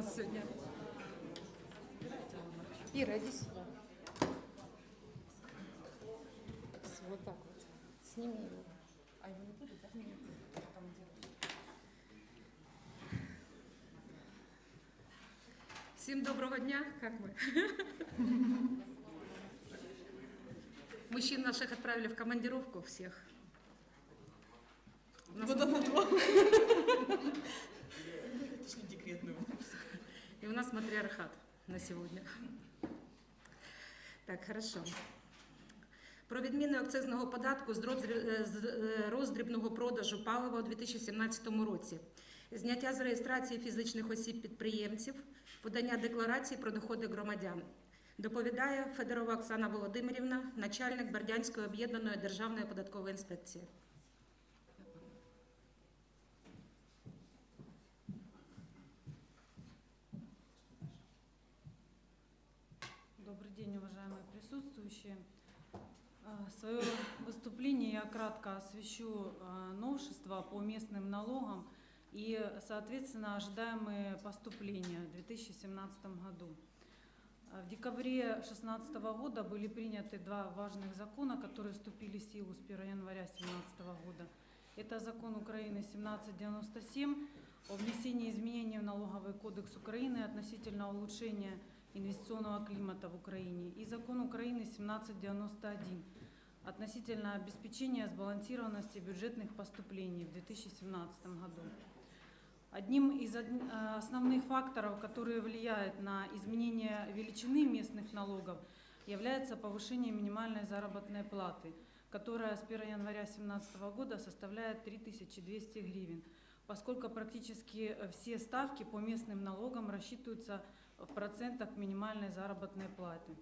нас сегодня. Ира, иди сюда. Всё, Вот так вот. Сними его. А его не будет, да? Там Всем доброго дня, как мы? Мужчин наших отправили в командировку всех. Сегодня. Так, хорошо. Про відміну акцизного податку з е, е, роздрібного продажу палива у 2017 році. Зняття з реєстрації фізичних осіб-підприємців, подання декларацій про доходи громадян. Доповідає Федорова Оксана Володимирівна, начальник Бердянської об'єднаної державної податкової інспекції. Свое выступление я кратко освещу э, новшества по местным налогам и, соответственно, ожидаемые поступления в 2017 году. Э, В декабре 2016 года были приняты два важных закона, которые вступили в силу с 1 января 2017 года. Это закон Украины 1797 о внесении изменений в налоговый кодекс Украины относительно улучшения инвестиционного климата в Украине и закон Украины 1791 относительно обеспечения сбалансированности бюджетных поступлений в 2017 году. Одним из э, основных факторов, которые влияют на изменение величины местных налогов, является повышение минимальной заработной платы, которая с 1 января 2017 года составляет 3200 гривен, поскольку практически все ставки по местным налогам рассчитываются в процентах минимальной заработной платы.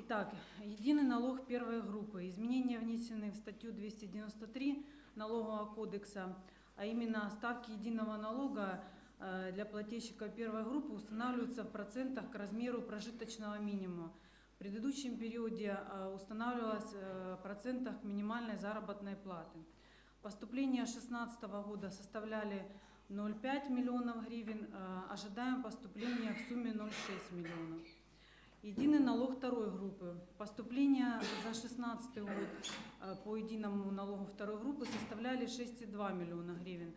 Итак, единый налог первой группы. Изменения внесены в статью 293 Налогового кодекса, а именно ставки единого налога э, для плательщика первой группы устанавливаются в процентах к размеру прожиточного минимума. В предыдущем периоде э, устанавливалось э, в процентах минимальной заработной платы. Поступления 2016 года составляли 0,5 миллионов гривен, ожидаем поступления в сумме 0,6 миллионов. Единый налог второй группы. Поступления за 2016 год э, по единому налогу второй группы составляли 6,2 миллиона гривен.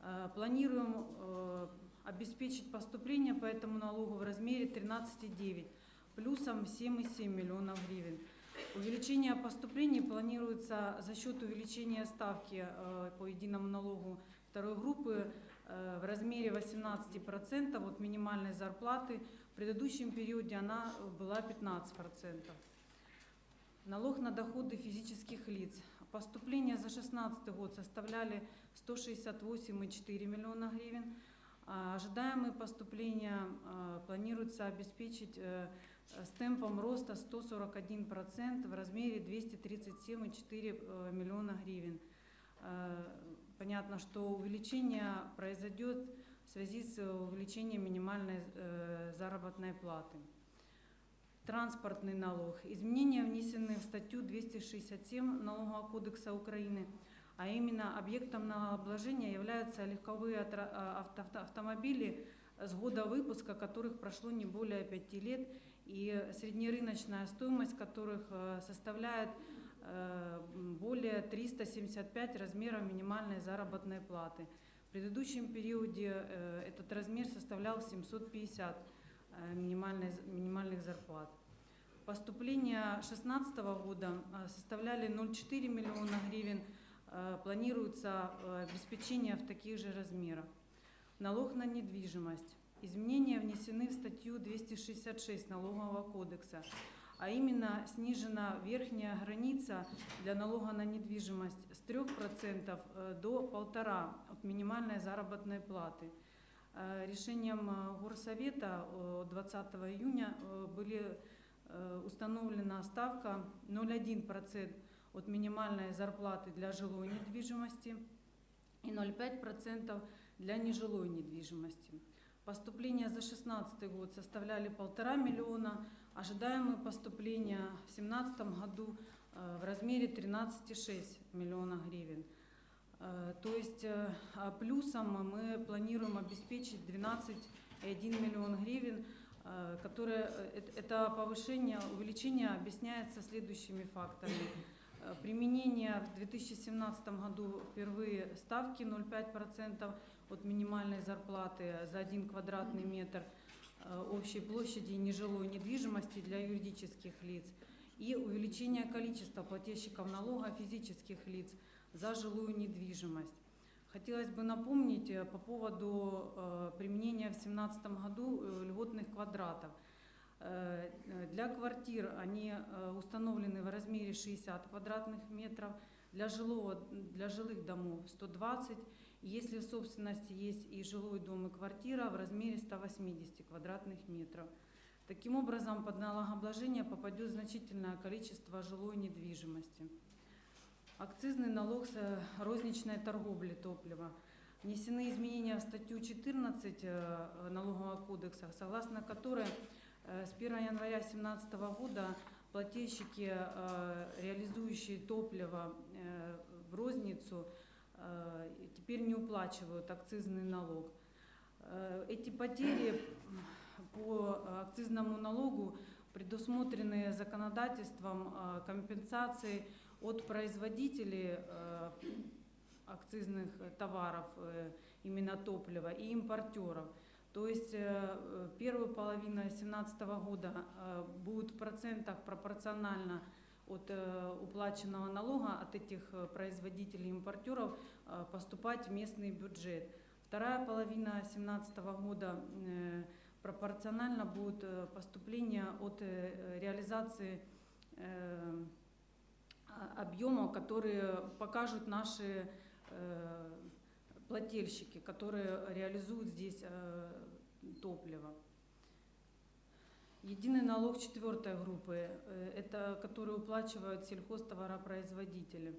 Э, Планируем э, обеспечить поступление по этому налогу в размере 13,9, плюсом 7,7 миллионов гривен. Увеличение поступлений планируется за счет увеличения ставки по единому налогу второй группы в размере 18% от минимальной зарплаты. В предыдущем периоде она была 15%. Налог на доходы физических лиц. Поступления за 2016 год составляли 168,4 миллиона гривен. А Ожидаемые поступления э, планируется обеспечить э, с темпом роста 141% в размере 237,4 э, миллиона гривен. Э, Понятно, что увеличение произойдет связи с увеличением минимальной э, заработной платы. Транспортный налог. Изменения внесены в статью 267 Налогового кодекса Украины, а именно объектом налогообложения являются легковые а, авто- авто- автомобили с года выпуска, которых прошло не более 5 лет, и среднерыночная стоимость которых э, составляет э, более 375 размеров минимальной заработной платы. Предыдущем периоде э, этот размер составлял 750 э, минимальной- минимальных зарплат. Поступления 2016 года э, составляли 0,4 миллиона гривен, планируется обеспечение в таких же размерах. Налог на недвижимость. Изменения внесены в статью 266 Налогового кодекса, а именно снижена верхняя граница для налога на недвижимость с 3% э, до 1,5% от минимальной заработной платы. Э, Решением э, Горсовета э, от 20 июня были установлена ставка 0,1% от минимальной зарплаты для жилой недвижимости и 0,5% для нежилой недвижимости. Поступления за 2016 год составляли полтора миллиона, ожидаемые поступления в 2017 году э, в размере 13,6 миллиона гривен. Э, То есть э, а плюсом мы планируем обеспечить 12 и 1 миллион гривен, которое, эт- это повышение, увеличение объясняется следующими факторами. Применение в 2017 году впервые ставки 0,5% от минимальной зарплаты за 1 квадратный метр общей площади нежилой недвижимости для юридических лиц и увеличение количества плательщиков налога физических лиц за жилую недвижимость. Хотелось бы напомнить э, по поводу э, применения в 2017 году э, льготных квадратов. Э, э, Для квартир они э, установлены в размере 60 квадратных метров, для, жилого, для жилых домов 120, и если в собственности есть и жилой дом, и квартира в размере 180 квадратных метров. Таким образом, под налогообложение попадет значительное количество жилой недвижимости. Акцизный налог с э, розничной торговли топлива. Внесены изменения в статью 14 э, Налогового кодекса, согласно которой э, с 1 января 2017 года плательщики, реализующие топливо в розницу, теперь не уплачивают акцизный налог. Э, Эти потери по акцизному налогу предусмотрены законодательством э, компенсации от производителей э, акцизных товаров, э, именно топлива, и импортеров. То есть э, э, первую половину 2017 года э, будет в процентах пропорционально от э, уплаченного налога от этих э, производителей импортеров э, поступать в местный бюджет. Вторая половина 2017 года пропорционально будет поступление от реализации э, а- объемов, которые покажут наши плательщики, которые реализуют здесь топливо. Единый налог четвертой группы, э, это который уплачивают сельхозтоваропроизводители.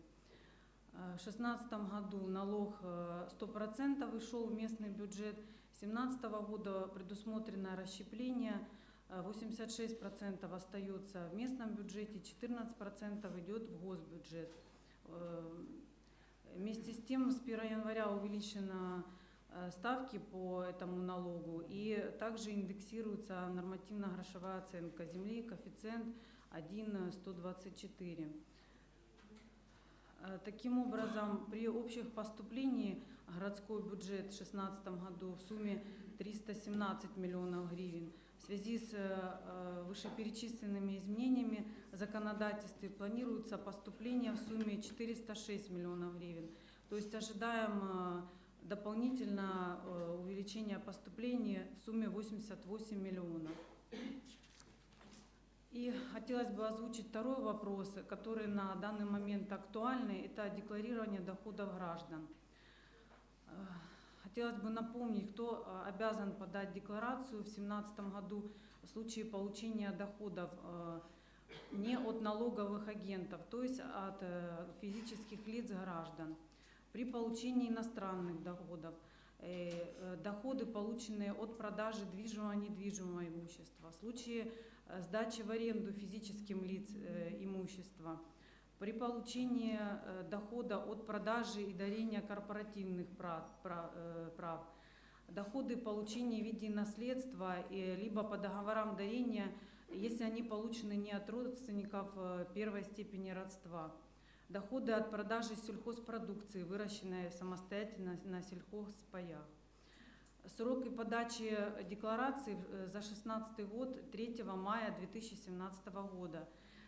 Э, В 2016 году налог э, 100% вышел в местный бюджет, с 2017 года предусмотрено расщепление, э, 86% остается в местном бюджете, 14% идет в госбюджет. Э, Вместе с тем с 1 января увеличены э, ставки по этому налогу и также индексируется нормативно-грошевая оценка земли, коэффициент 1,124. Э, Таким образом, при общих поступлении городской бюджет в 2016 году в сумме 317 миллионов гривен. В связи с э, вышеперечисленными изменениями в законодательстве планируется поступление в сумме 406 миллионов гривен. То есть ожидаем э, дополнительно э, увеличение поступлений в сумме 88 миллионов. И хотелось бы озвучить второй вопрос, который на данный момент актуальный, это декларирование доходов граждан. Э, Хотелось бы напомнить, кто э, обязан подать декларацию в 2017 году в случае получения доходов не от налоговых агентов, то есть от физических лиц граждан. При получении иностранных доходов, э, э, доходы, полученные от продажи движимого и недвижимого имущества, в случае э, сдачи в аренду физическим лиц имущества, при получении дохода от продажи и дарения корпоративных прав, пра- прав, доходы получения в виде наследства либо по договорам дарения, если они получены не от родственников первой степени родства, доходы от продажи сельхозпродукции, выращенной самостоятельно на сельхозпаях. Сроки подачи декларации э, за 2016 год 3 мая 2017 года.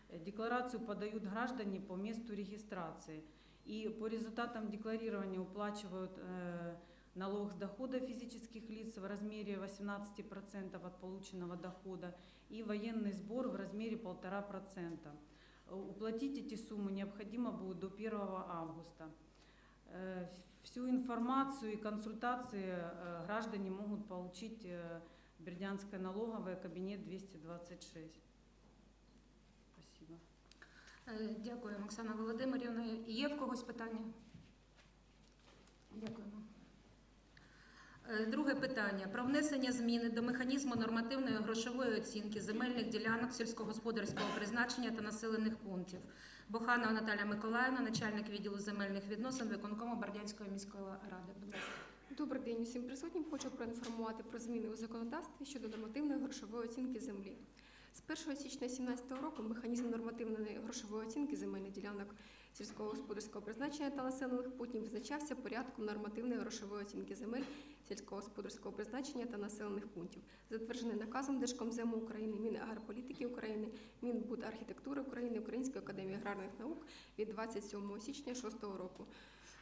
Декларацию подают граждане по месту регистрации. И по результатам декларирования уплачивают э, налог с дохода физических лиц в размере 18% от полученного дохода и военный сбор в размере 1,5%. Э, Уплатить эти суммы необходимо будет до 1 августа. Э, Всю информацию и консультации э, граждане могут получить э, в Бердянской налоговой кабинет 226. Спасибо. Е, Дякую, Оксана Володимирівна. Є в когось питання? Дякуємо. Е, Друге питання про внесення зміни до механізму нормативної грошової оцінки земельних ділянок сільськогосподарського призначення та населених пунктів. Боханова Наталя Миколаївна, начальник відділу земельних відносин виконкому Бердянської міської ради. Добрий день усім присутнім. Хочу проінформувати про зміни у законодавстві щодо нормативної грошової оцінки землі. З 1 січня 2017 року механізм нормативної грошової оцінки земельних ділянок сільського господарського призначення та населених пунктів визначався порядком нормативної грошової оцінки земель сільськогосподарського призначення та населених пунктів, затверджений наказом Держкомзему України, Мінагрополітики України, Мінбудархітектури України, Української академії аграрних наук від 27 січня 2006 року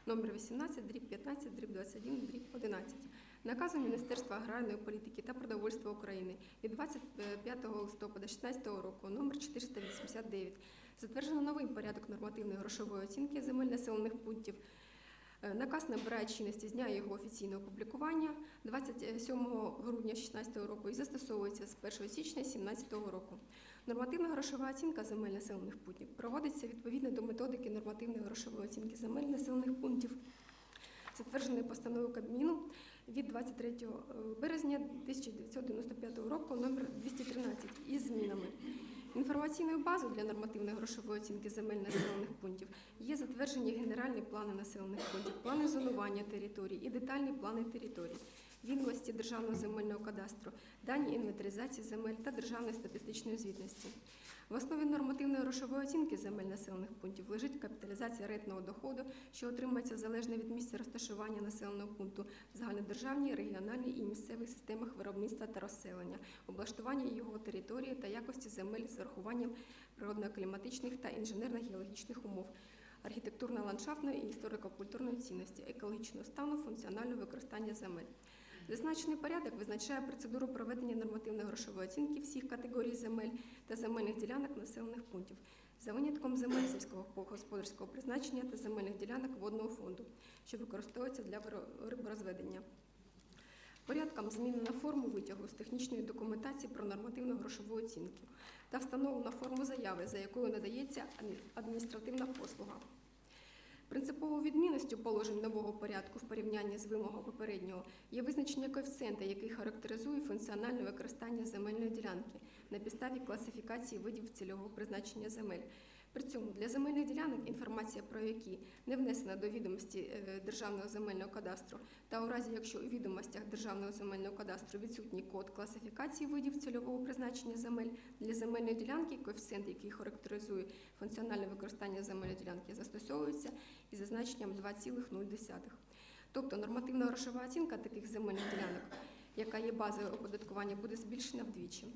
номер 18, дріб 15, дріб 21, дріб 11. Наказом Міністерства аграрної політики та продовольства України від 25 листопада 2016 року номер 489 затверджено новий порядок нормативної грошової оцінки земель населених пунктів. Е, Наказ набирає чинності з дня його офіційного опублікування 27 грудня 2016 року і застосовується з 1 січня 2017 року. Нормативна грошова оцінка земель населених пунктів проводиться відповідно до методики нормативної грошової оцінки земель населених пунктів, затвердженої постановою Кабміну від 23 березня 1995 року номер 213 із змінами. Інформаційною базою для нормативної грошової оцінки земель населених пунктів є затверджені генеральні плани населених пунктів, плани зонування територій і детальні плани територій, відомості Державного земельного кадастру, дані інвентаризації земель та державної статистичної звітності. В основі нормативної грошової оцінки земель населених пунктів лежить капіталізація рентного доходу, що отримується залежно від місця розташування населеного пункту в загальнодержавній, регіональній і місцевих системах виробництва та розселення, облаштування його території та якості земель з урахуванням природно-кліматичних та інженерно-геологічних умов, архітектурно-ландшафтної і історико-культурної цінності, екологічного стану, функціонального використання земель. Зазначений порядок визначає процедуру проведення нормативної грошової оцінки всіх категорій земель та земельних ділянок населених пунктів за винятком земель сільського господарського призначення та земельних ділянок водного фонду, що використовуються для риборозведення. Порядком змінена форму витягу з технічної документації про нормативну грошову оцінку та встановлена форму заяви, за якою надається адміністративна послуга. Принциповою відмінністю положень нового порядку в порівнянні з вимогою попереднього є визначення коефіцієнта, який характеризує функціональне використання земельної ділянки на підставі класифікації видів цільового призначення земель. При цьому для земельних ділянок інформація про які не внесена до відомості е, Державного земельного кадастру, та у разі, якщо у відомостях Державного земельного кадастру відсутній код класифікації видів цільового призначення земель для земельної ділянки, коефіцієнт, який характеризує функціональне використання земельної ділянки, застосовується із зазначенням 2,0. Тобто нормативна грошова оцінка таких земельних ділянок, яка є базою оподаткування, буде збільшена вдвічі.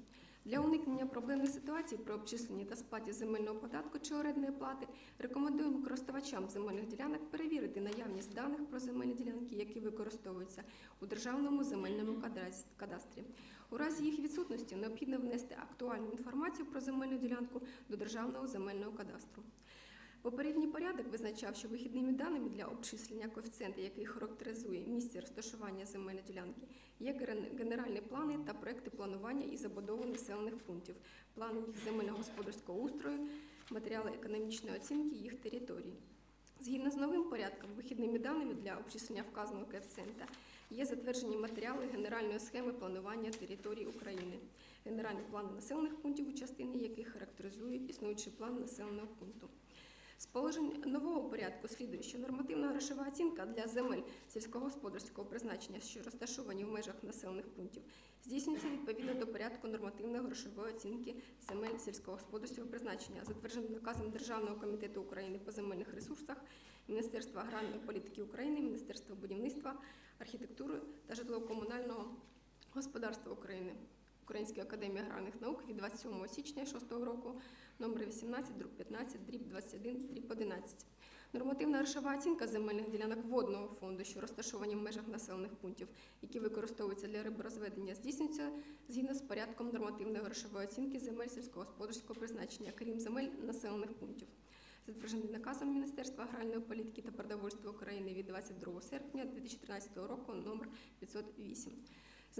Для уникнення проблемних ситуацій при обчисленні та сплаті земельного податку чи орендної плати рекомендуємо користувачам земельних ділянок перевірити наявність даних про земельні ділянки, які використовуються у державному земельному кадастрі. У разі їх відсутності необхідно внести актуальну інформацію про земельну ділянку до державного земельного кадастру. Попередній порядок визначав, що вихідними даними для обчислення коефіцієнта, який характеризує місце розташування земельної ділянки, є генеральні плани та проекти планування і забудови населених пунктів, плани їх земельно-господарського устрою, матеріали економічної оцінки їх територій. Згідно з новим порядком, вихідними даними для обчислення вказаного коефіцієнта є затверджені матеріали генеральної схеми планування територій України, генеральні плани населених пунктів, у частині яких характеризує існуючий план населеного пункту. З положень нового порядку слідує, що нормативна грошова оцінка для земель сільськогосподарського призначення, що розташовані в межах населених пунктів, здійснюється відповідно до порядку нормативної грошової оцінки земель сільськогосподарського призначення, затвердженим наказом Державного комітету України по земельних ресурсах, Міністерства аграрної політики України, Міністерства будівництва, архітектури та житлово-комунального господарства України. Української академії аграрних наук від 27 січня 6 року номер 18, дріб 15, дріб 21, дріб 11. Нормативна грошова оцінка земельних ділянок водного фонду, що розташовані в межах населених пунктів, які використовуються для риборозведення, здійснюється згідно з порядком нормативної грошової оцінки земель сільськогосподарського призначення, крім земель населених пунктів. Затверджений наказом Міністерства аграрної політики та продовольства України від 22 серпня 2013 року номер 508.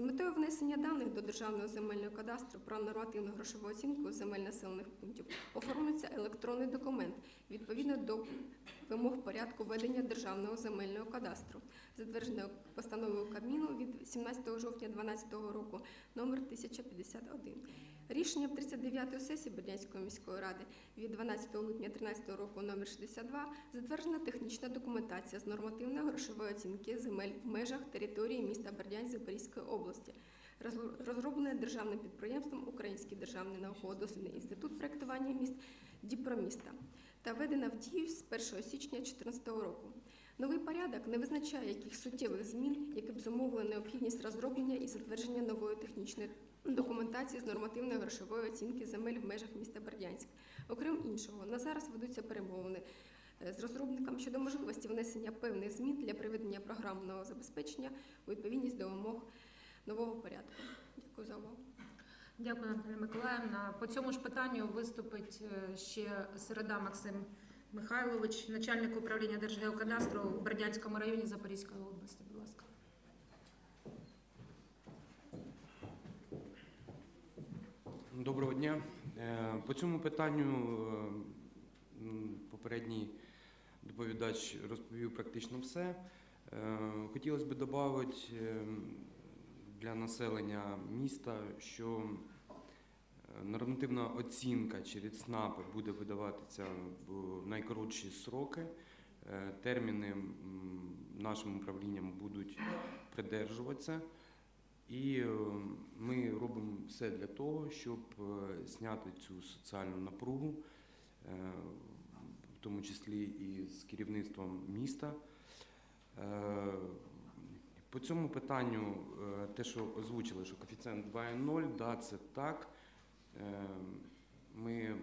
З метою внесення даних до Державного земельного кадастру про нормативну грошову оцінку земель населених пунктів оформлюється електронний документ відповідно до вимог порядку ведення Державного земельного кадастру, затвердженого постановою Кабміну від 17 жовтня 2012 року номер 1051. Рішенням 39-ї сесії Бердянської міської ради від 12 липня 2013 року номер 62 затверджена технічна документація з нормативної грошової оцінки земель в межах території міста Бердянськ Запорізької області, розроблена державним підприємством Український державний науково-дослідний інститут проєктування міст Діпроміста та введена в дію з 1 січня 2014 року. Новий порядок не визначає яких суттєвих змін, які б зумовили необхідність розроблення і затвердження нової технічної документації з нормативної грошової оцінки земель в межах міста Бердянськ. Окрім іншого, на зараз ведуться перемовини е, з розробником щодо можливості внесення певних змін для приведення програмного забезпечення у відповідність до вимог нового порядку. Дякую за увагу. Дякую, Наталя Миколаївна. По цьому ж питанню виступить е, ще Середа Максим Михайлович, начальник управління Держгеокадастру у Бердянському районі Запорізької області. Будь ласка. Доброго дня. Е, По цьому питанню е, попередній доповідач розповів практично все. Е, Хотілося б додати для населення міста, що нормативна оцінка через СНАПи буде видаватися в найкоротші сроки. Терміни нашим управлінням будуть придержуватися. І е, ми робимо все для того, щоб е, зняти цю соціальну напругу, е, в тому числі і з керівництвом міста. По цьому питанню, те, що озвучили, що коефіцієнт 2,0, да, це так. Ми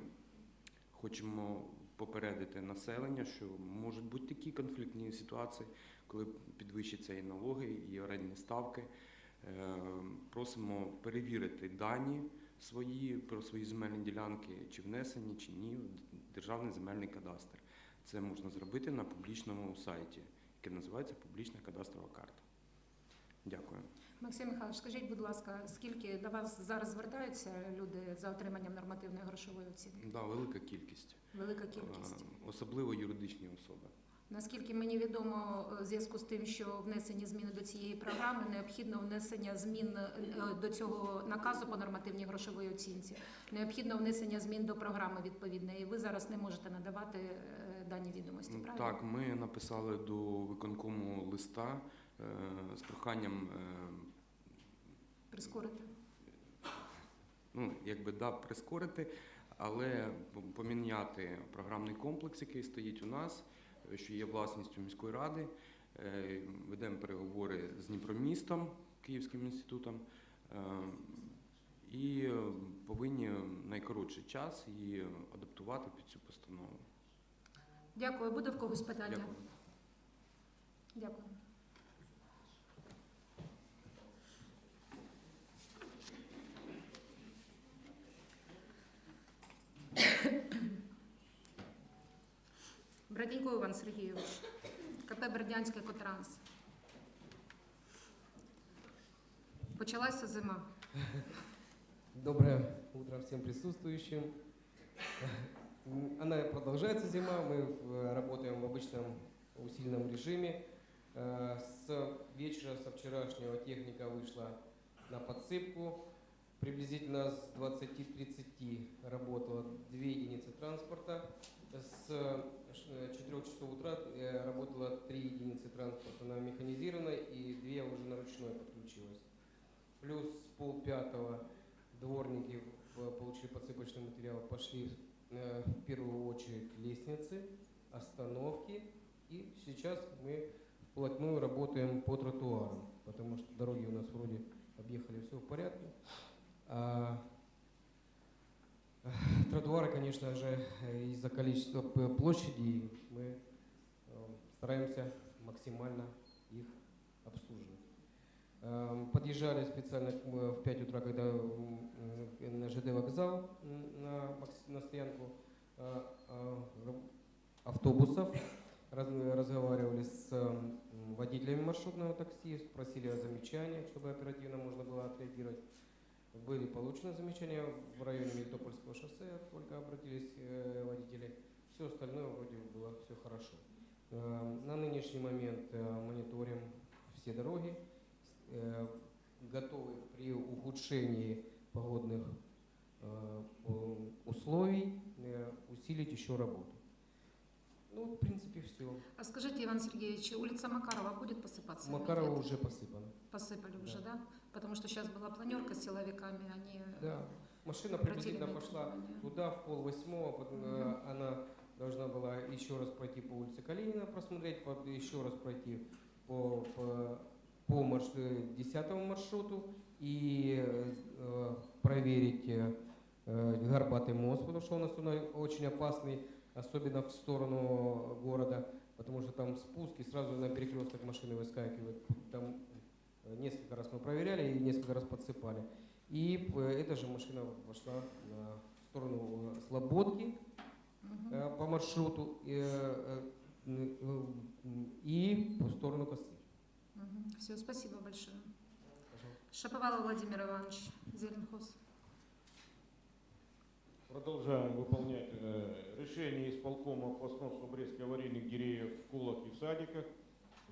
хочемо попередити населення, що можуть бути такі конфліктні ситуації, коли підвищаться і налоги, і орендні ставки. Е, Просимо перевірити дані свої про свої земельні ділянки, чи внесені, чи ні, в державний земельний кадастр. Це можна зробити на публічному сайті, який називається Публічна кадастрова карта. Дякую. Максим Михайлович, скажіть, будь ласка, скільки до вас зараз звертаються люди за отриманням нормативної грошової оцінки? Да, велика кількість, Велика кількість. Е, особливо юридичні особи. Наскільки мені відомо, е, в зв'язку з тим, що внесені зміни до цієї програми, необхідно внесення змін е, до цього наказу по нормативній грошовій оцінці. Необхідно внесення змін до програми відповідної. Ви зараз не можете надавати е, дані відомості. Правильно? Так, ми написали до виконкому листа е, з проханням е, Прискорити. ну, якби да, прискорити, але поміняти програмний комплекс, який стоїть у нас, е, що є власністю міської ради. Е, Ведемо переговори з Дніпромістом, Київським інститутом, е, і е, повинні найкоротший час її адаптувати під цю постанову. Дякую. Буде в когось питання? Дякую. Дякую. Брадійко Іван Сергійович, КП Бердянський Котранс. Почалася зима. Доброе утро всем присутствующим. Она продолжается зима, мы в- работаем в обычном усиленном режиме. Э, С вечера, со вчерашнего техника вышла на подсыпку. Приблизительно с 20-30 работало две единицы транспорта. С 4 часов утра э, работало три единицы транспорта на механизированной и две уже на ручной подключилось. Плюс с полпятого дворники э, получили подсыпочный материал, пошли э, в первую очередь лестницы, остановки. И сейчас мы вплотную работаем по тротуарам, потому что дороги у нас вроде объехали, все в порядке. Тротуары, конечно же, э, из-за количества площади мы э, стараемся максимально их обслуживать. Эм, Подъезжали специально э, в 5 утра, когда на ЖД вокзал на, на стоянку автобусов. Раз- разговаривали с водителями маршрутного такси, спросили о замечаниях, чтобы оперативно можно было отреагировать. Были получены замечания в районе Мелитопольского шоссе, только обратились э, водители. Все остальное вроде было все хорошо. Э, На нынешний момент э, мониторим все дороги, э, готовы при ухудшении погодных по- условий усилить еще работу. В принципе, все. А скажите, Иван Сергеевич, улица Макарова будет посыпаться? Макарова нет? уже посыпано. Посыпали Да. уже, да? Потому что сейчас была планерка с силовиками, они Да. Машина приблизительно пошла внимание. туда в пол восьмого, потом, э, она должна была еще раз пройти по улице Калинина, просмотреть, еще раз пройти по, по, по марш- э, 10 маршруту и э, проверить э, э, Горбатый мост, потому что у нас он очень опасный, особенно в сторону города, потому что там спуск и сразу на перекресток машины выскакивают. Там э, несколько раз мы проверяли и несколько раз подсыпали. И э, эта же машина вошла на сторону э, Слободки э, по маршруту э, и по сторону Косы. Все, спасибо большое. Пожалуйста. Шаповалов Владимир Иванович, Зеленхоз. Продолжаем выполнять э, решение исполкома по сносу обрезки аварийных деревьев в школах и в садиках.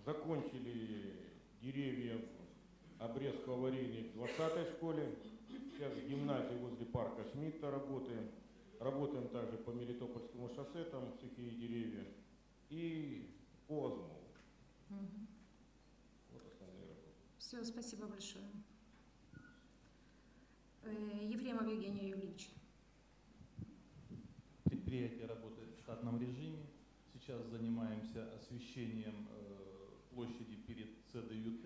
Закончили деревья обрезку аварийных в 20 школе. Сейчас в гимназии возле парка Шмидта работаем. Работаем также по Мелитопольскому шоссе, там сухие деревья. И по Азмову. Вот основные работы. Все, спасибо большое. Э, Ефремов Евгений Юрьевич. Предприятие работает в штатном режиме. Сейчас занимаемся освещением э, площади перед ЦДЮТ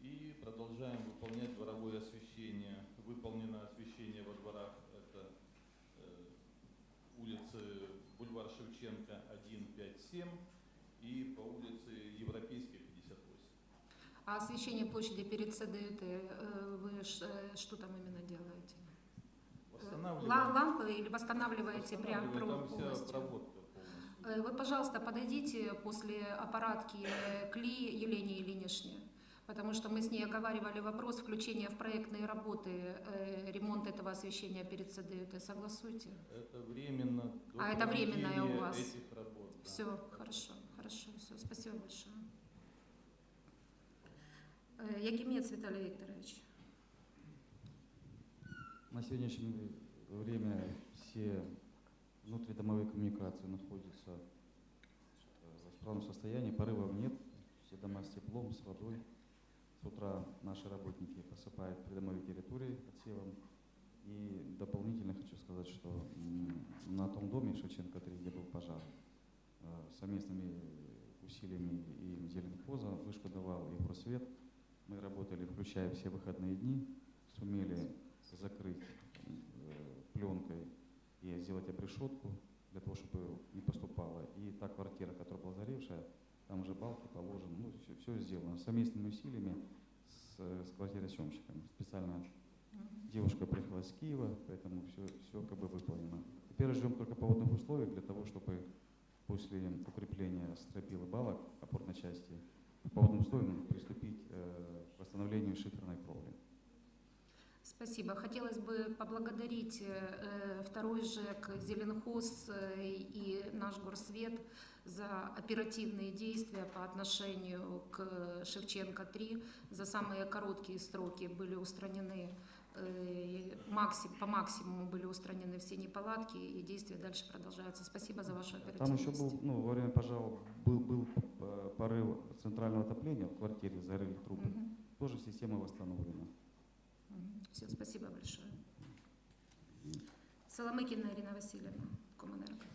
и продолжаем выполнять дворовое освещение. Выполнено освещение во дворах. Это э, улицы Бульвар Шевченко 1, 5, 7 и по улице Европейской 58. А освещение площади перед ЦДТ, э, вы что там именно делаете? Э, Восстанавливаем. ла- Лампы или восстанавливаете прям Восстанавливаем, про- там вся полностью? Э, Вы, пожалуйста, подойдите после аппаратки КЛИ Елене Ильиничне, потому что мы с ней оговаривали вопрос включения в проектные работы э, ремонт этого освещения перед ЦДТ. Согласуйте? Это временно. до А, это временное у проведения вас. Этих работ, да. Все, хорошо, хорошо, все, спасибо большое. Э, Якимец Виталий Викторович. На сегодняшнее время все внутридомовые коммуникации находятся в исправном состоянии, порывов нет, все дома с теплом, с водой. С утра наши работники посыпают придомовые территории отсевом. И дополнительно хочу сказать, что на том доме Шевченко 3, где был пожар, э, совместными усилиями и Зеленхоза, Вышка давал и просвет, мы работали, включая все выходные дни, сумели закрыть э, пленкой и сделать обрешетку для того, чтобы не поступало. И та квартира, которая была заревшая, там уже балки положены, ну, все, все сделано совместными усилиями с, с квартиросъемщиками. Специально девушка приехала с Киева, поэтому все, все как бы выполнено. Теперь ждем только погодных условий для того, чтобы после укрепления стропил и балок опорной части по погодным условиям приступить э, к восстановлению шиферной кровли. Спасибо. Хотелось бы поблагодарить э, второй ЖЭК Зеленхоз э, и наш Горсвет за оперативные действия по отношению к Шевченко-3. За самые короткие сроки были устранены э, по максимуму были устранены все неполадки, и действия дальше продолжаются. Спасибо за вашу Там оперативность. еще был, ну, во время пожара был, был э, порыв центрального отопления в квартире, зарыли трубы. Мгм. Тоже система восстановлена. Все, спасибо большое. Соломыкина Ирина Васильевна, Комэнерго.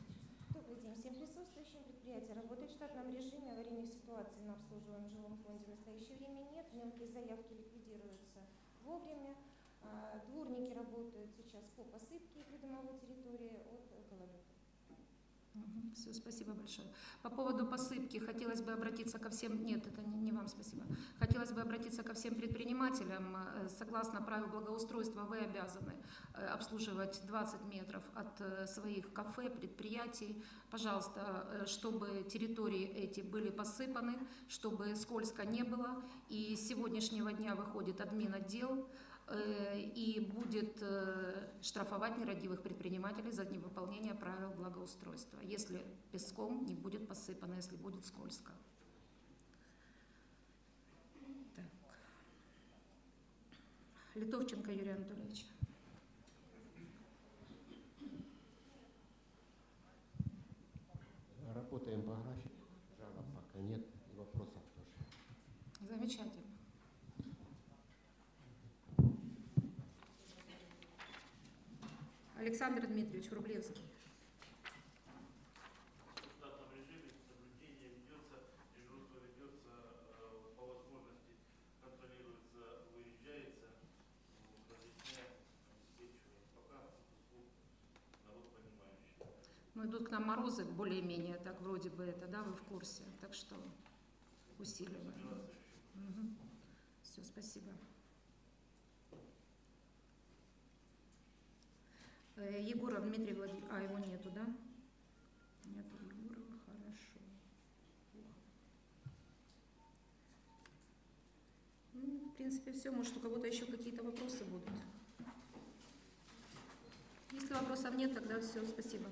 Добрый день всем присутствующим. Предприятие работает в штатном режиме. Аварийных ситуаций на обслуживаемом жилом фонде в настоящее время нет. Мелкие заявки ликвидируются вовремя. А, Дворники работают сейчас по посыпке придомовой территории от. Все, спасибо большое. По поводу посыпки хотелось бы обратиться ко всем, нет, это не, не вам спасибо. Хотелось бы обратиться ко всем предпринимателям. Э, Согласно правил благоустройства вы обязаны э, обслуживать 20 метров от э, своих кафе, предприятий. Пожалуйста, чтобы территории эти были посыпаны, чтобы скользко не было. И с сегодняшнего дня выходит админ отдел Э, и будет э, штрафовать нерадивых предпринимателей за невыполнение правил благоустройства, если песком не будет посыпано, если будет скользко. Так. Литовченко Юрий Анатольевич. Работаем по графику. Пока услуг народ понимающий. Ну, идут к нам морозы более-менее, так вроде бы это, да, вы в курсе. Так что усиливаем. Все, спасибо. Егоров Дмитрий Владимирович, а его нету, да? Нету Егорова, хорошо. Ну, в принципе, все. Может, у кого-то еще какие-то вопросы будут? Если вопросов нет, тогда все, спасибо.